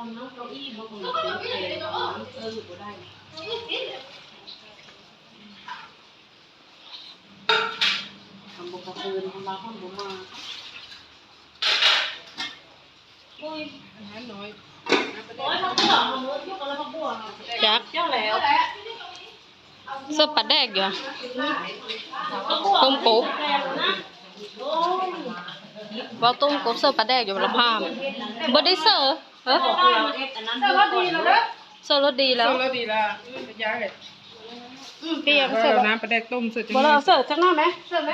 อนน้องเก้าอี้บ่คงจะเป็นเองเอออยู่บ่ได้ทำบุกกระเทือนทำบาคนบ่มาโอ้ยอาหารน้อยโอ้ยพักบัวเอามือยกอะไรพักบัวจักเจ้าแล้วเสื้อปลาแดกอยู่ต้มกบแปลงนะโอ้ยเว้าต้มกบเสื้อปลาแดกอยู่ละพามบ่ได้เสิร์ฟ เอ้อได้มาเอ็ดอันนั้นแต่ว่าดีแล้วเด้อเสิร์ฟรสดีแล้วเแล้วดีละย้ายเลยเปียกเสิร์ฟอน้ำปลาแดกต้มเสร็จจังบ่เลเรายเสิร์ฟจังหน้าไหมเสิร์ฟไหม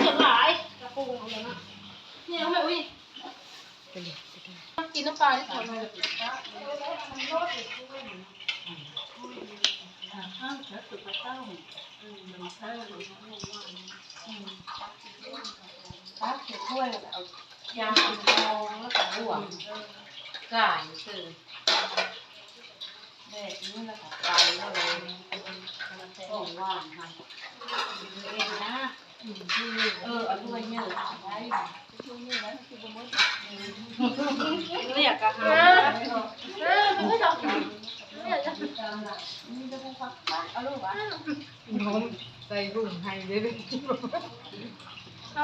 เสิร์ฟหลายกระปุกเอาเลยนะนี่เอาไปอุ้ยกินน้ำปลาที่ขอหน่อยตักเก็บถ้วยเอา ยาทองแล้วก็หัวก่ายสื่อแม่นี่แล้วก็ไปแล้วเลยของว่างค่ะเองนะเออเอาถ้วยเนี่ยไว้เรียกกันหาเออไม่ต้องเรียกกันนี่จะพูดฟังเอาลูกวะน้องใส่รุ่งให้เลยเลยเอา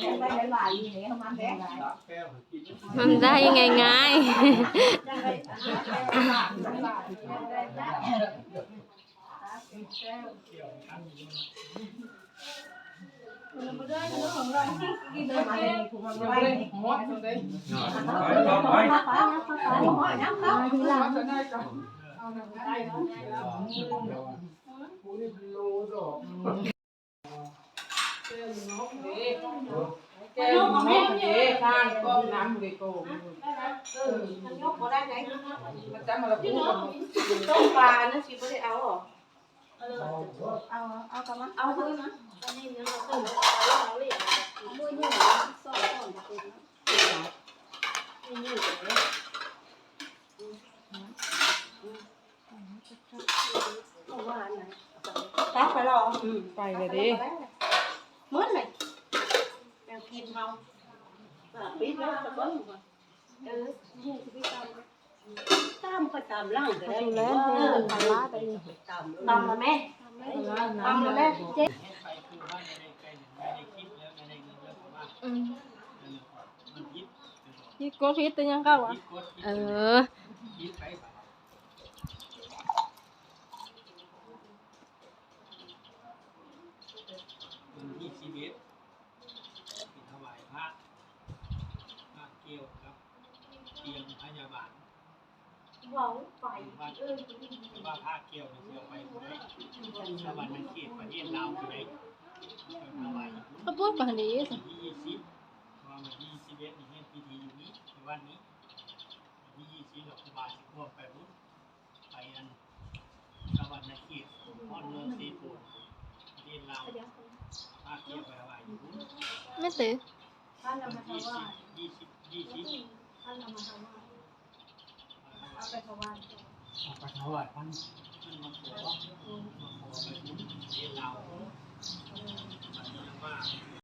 เลยหัวไปมันได้ยังไงง่ายแก้ว น้องเย่ข้างก้มน้ำบุรีโกมยกบ่ได้ไหนมันจะมาละพูดกันต้มปลานะสิบ่ได้เอาหรอเอาเอากลับมาเอาเถอะนะตอนนี้เนี่ยเราต้มปลาเราเลยอะมือนี่ซอยก่อนเป็นนี่นี่เลยเอาว่าอันไหนตักไปหรอไปเลยดิเหมือนเลยแมวกินเมา ปิดแล้วตะก้นเออนี่สิพี่ตามตามก็ตามล่างก็ได้ดูแล้วเออปลาร้าไปนี่ตามตามละแม่ตามละแม่เจ๊อืมยี่กดพิษตัวยังเข้าวะเออที่ชีวิตที่ถวายพระพระเกี่ยวรับเตียงพยาบาลว้าไปว่าผ้าเกี่ยวเสียวไปได้ชาวบ้านในเขตประเทศลาวได้เขาพูดปานนี้สิยี่สิบวันที่ยี่สิบเอ็ดนี่เฮ็ดพิธีอยู่นี้ในวันนี้ยี่สิบหลักบาทสิบพวกไปรุ่นไปอันชาวบ้านในเขตพอนเมืองซีโปนประเทศลาวผ้าเกี่ยวไปไหวอยู่ไม่ตื่นยี่สิบ Gigi. Kan nama sama. Apa kawan? Apa kawan? Kan kan mau. Mau bawa ke sini. Dia.